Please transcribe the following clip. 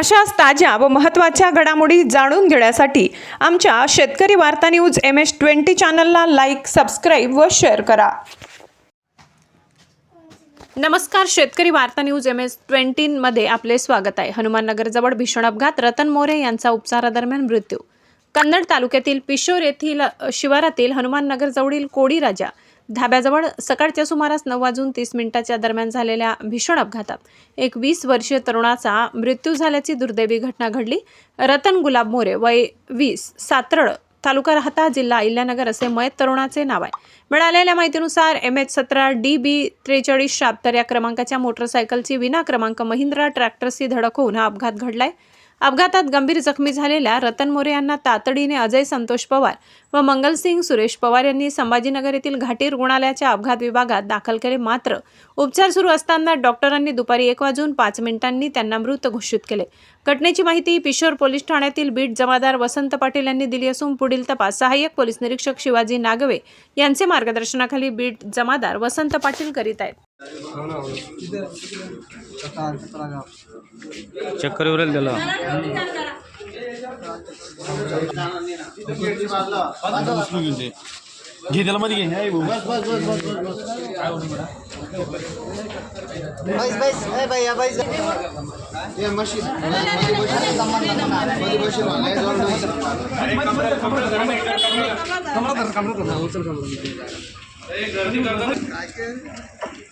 अशाच ताज्या व महत्त्वाच्या घडामोडी जाणून घेण्यासाठी आमच्या शेतकरी वार्ता न्यूज एम एस ट्वेंटी चॅनलला लाईक सबस्क्राईब व शेअर करा. नमस्कार शेतकरी वार्ता न्यूज एम एस ट्वेंटीमध्ये आपले स्वागत आहे. हनुमाननगरजवळ भीषण अपघात रतन मोरे यांचा उपचारादरम्यान मृत्यू. कन्नड तालुक्यातील पिशोर येथील शिवारातील हनुमाननगरजवळील कोडी राजा धाब्याजवळ सकाळच्या सुमारास नऊ वाजून तीस मिनिटाच्या दरम्यान झालेल्या भीषण अपघातात एक वीस वर्षीय तरुणाचा मृत्यू झाल्याची दुर्दैवी घटना घडली. रतन गुलाब मोरे वय वीस सातरड तालुका राहता जिल्हा अहिल्यानगर असे मयत तरुणाचे नाव आहे. मिळालेल्या माहितीनुसार एम एच सतरा डी बी त्रेचाळीस शहात्तर या क्रमांकाच्या मोटरसायकलची विना क्रमांक महिंद्रा ट्रॅक्टरशी धडक होऊन हा अपघात घडलाय. अपघातात गंभीर जखमी झालेल्या रतन मोरे यांना तातडीने अजय संतोष पवार व मंगलसिंग सुरेश पवार यांनी संभाजीनगर येथील घाटी रुग्णालयाच्या अपघात विभागात दाखल केले. मात्र उपचार सुरू असताना डॉक्टरांनी दुपारी एक वाजून पाच मिनिटांनी त्यांना मृत घोषित केले. घटनेची माहिती पिशोर पोलीस ठाण्यातील बीट जमादार वसंत पाटील यांनी दिली असून पुढील तपास सहाय्यक पोलीस निरीक्षक शिवाजी नागवे यांचे मार्गदर्शनाखाली बीट जमादार वसंत पाटील करीत आहेत. चक्कर येऊ त्याला. घे त्याला मध्ये घे. भाऊ. बैस बैस ए भैया बैस. ये मशीन. मध्ये बशील लय जोर नाही